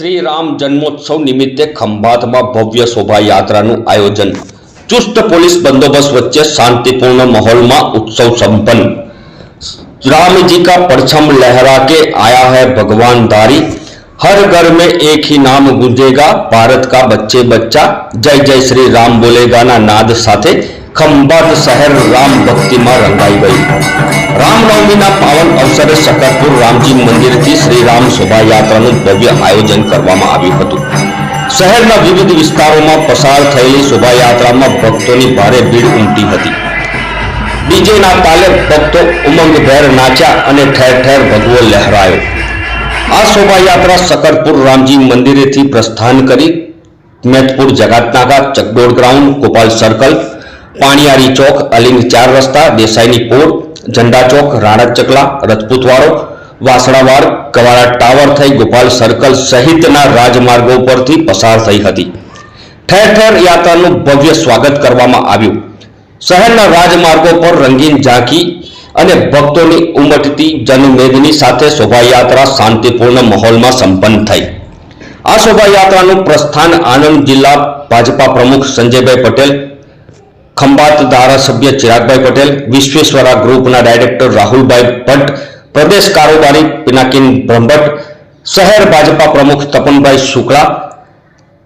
શ્રીરામ જન્મોત્સવ નિમિત્તે ખંભાતમાં ભવ્ય શોભાયાત્રાનું આયોજન. ચુસ્ત પોલીસ બંદોબસ્ત વચ્ચે શાંતિપૂર્ણ માહોલમાં ઉત્સવ સંપન્ન. રામજી કા પરછમ લહેરા કે આયા હૈ ભગવાન ધારી. हर घर में एक ही नाम गूंजेगा भारत का बच्चे बच्चा जय जय श्री राम बोलेगा ना नाद साथे ખંભાત શહેર રામ ભક્તિમાં રંગાઈ ગયું. રામનવમીના પાવન અવસરે શકરપુર રામજી મંદિરથી શ્રી રામ શોભાયાત્રાનું ભવ્ય આયોજન કરવામાં આવ્યું હતું. શહેરના વિવિધ વિસ્તારોમાં પસાર થયેલી શોભાયાત્રામાં ભક્તોની ભારે ભીડ ઉમટી હતી. ડીજેના તાલે ભક્તો ઉમંગભેર નાચ્યા અને ઠેર ઠેર ભગવો લહેરાયો. આ શોભાયાત્રા શકરપુર રામજી મંદિરેથી પ્રસ્થાન કરી મેથપુર જગાતનાકા ચકડોળ ગ્રાઉન્ડ, ગોપાલ સર્કલ પાણીયારી ચોક અલિંગ ચાર રસ્તા, દેસાઈની પોળ, ઝંડા ચોક, રાણક ચકલા, રજપૂતવાડો, વાસણાવાડ કવાળા ટાવર થઈ ગોપાલ સર્કલ સહિતના રાજમાર્ગો પરથી પસાર થઈ હતી. ઠેર ઠેર યાત્રાનું ભવ્ય સ્વાગત કરવામાં આવ્યું. શહેરના રાજમાર્ગો પર રંગીન ઝાંકી અને ભક્તોની ઉમટતી જનમેદની સાથે શોભાયાત્રા શાંતિપૂર્ણ માહોલમાં સંપન્ન થઈ. આ શોભાયાત્રાનું પ્રસ્થાન આણંદ જિલ્લા ભાજપા પ્રમુખ સંજયભાઈ પટેલ ખંભાત ધારાસભ્ય ચિરાગભાઈ પટેલ, વિશ્વેશ્વરા ગ્રુપના ડાયરેક્ટર રાહુલભાઈ ભટ્ટ, પ્રદેશ કારોબારી પિનાકિન બ્રહ્મભટ્ટ, શહેર ભાજપા પ્રમુખ તપનભાઈ શુક્લા,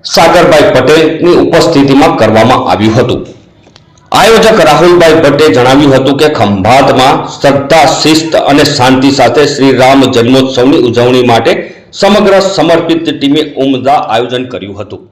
સાગરભાઈ પટેલની ઉપસ્થિતિમાં કરવામાં આવ્યું હતું. આયોજક રાહુલભાઈ ભટ્ટે જણાવ્યું હતું કે ખંભાતમાં શ્રદ્ધા, શિસ્ત અને શાંતિ સાથે શ્રી રામ જન્મોત્સવની ઉજવણી માટે સમગ્ર સમર્પિત ટીમે ઉમદા આયોજન કર્યું હતું.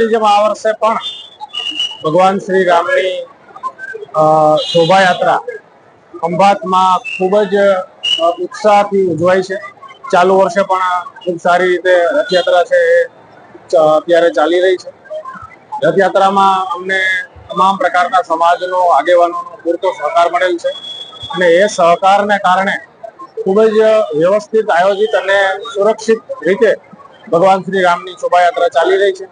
શ્રી આ વર્ષે પણ ભગવાન શ્રી રામની શોભાયાત્રા ખંભાતમાં ખૂબ જ ઉત્સાહથી ઉજવાય છે. ચાલુ વર્ષે પણ ખૂબ સારી રીતે રથયાત્રા છે એ અત્યારે ચાલી રહી છે. રથયાત્રામાં અમને તમામ પ્રકારના સમાજનો, આગેવાનોનો પૂરતો સહકાર મળેલ છે અને એ સહકારને કારણે ખૂબ જ વ્યવસ્થિત, આયોજિત અને સુરક્ષિત રીતે ભગવાન શ્રી રામની શોભાયાત્રા ચાલી રહી છે.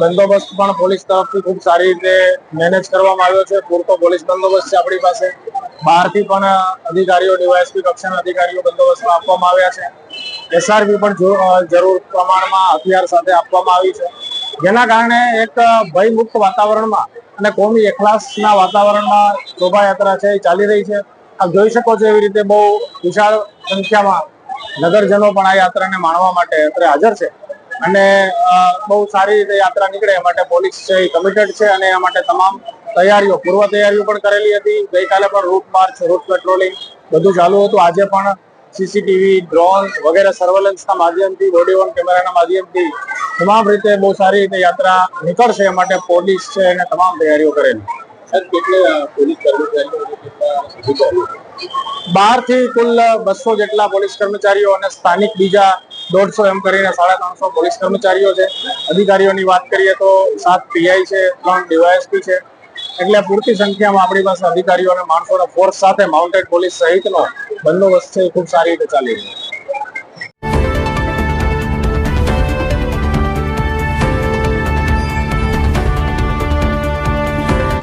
બંદોબસ્ત પણ પોલીસ તરફથી ખૂબ સારી રીતે મેનેજ કરવામાં આવ્યો છે. પૂરતો પોલીસ બંદોબસ્ત છે આપણી પાસે. બહારથી પણ અધિકારીઓ, ડીવાયએસપી, કક્ષાના અધિકારીઓ બંદોબસ્તમાં આપવામાં આવ્યા છે. એસઆરપી પણ જરૂર પ્રમાણમાં હથિયાર સાથે આપવામાં આવી છે. જેના કારણે એક ભયમુક્ત વાતાવરણમાં અને કોમી એખલાસના વાતાવરણમાં શોભાયાત્રા છે એ ચાલી રહી છે. આપ જોઈ શકો છો એવી રીતે બહુ વિશાળ સંખ્યામાં નગરજનો પણ આ યાત્રાને માણવા માટે અત્રે હાજર છે. અને બહુ સારી રીતે યાત્રા નીકળે એ માટે પોલીસ છે એ કમિટેડ છે અને એ માટે તમામ તૈયારીઓ પૂર્વ તૈયારીઓ પણ કરેલી હતી. ગઈકાલે પણ રૂટ માર્ચ રૂટ પેટ્રોલિંગ બધું ચાલુ હતું. આજે પણ સીસીટીવી ડ્રોન વગેરે સર્વેલન્સના માધ્યમથી બોડી ઓન કેમેરાના માધ્યમથી તમામ રીતે બહુ સારી રીતે યાત્રા નીકળશે એ માટે પોલીસ છે એને તમામ તૈયારીઓ કરેલી. બારથી કુલ બસો જેટલા પોલીસ કર્મચારીઓ અને સ્થાનિક બીજા દોઢસો એમ કરીને સાડા ત્રણસો પોલીસ કર્મચારીઓ છે. અધિકારીઓની વાત કરીએ તો સાત પીઆઈ છે, ત્રણ ડીવાયએસપી છે. એટલે પૂરતી સંખ્યામાં આપણી પાસે અધિકારીઓ અને માણસોના ફોર્સ સાથે માઉન્ટેડ પોલીસ સહિતનો બંદોબસ્ત છે એ ખૂબ સારી રીતે ચાલી રહ્યો છે.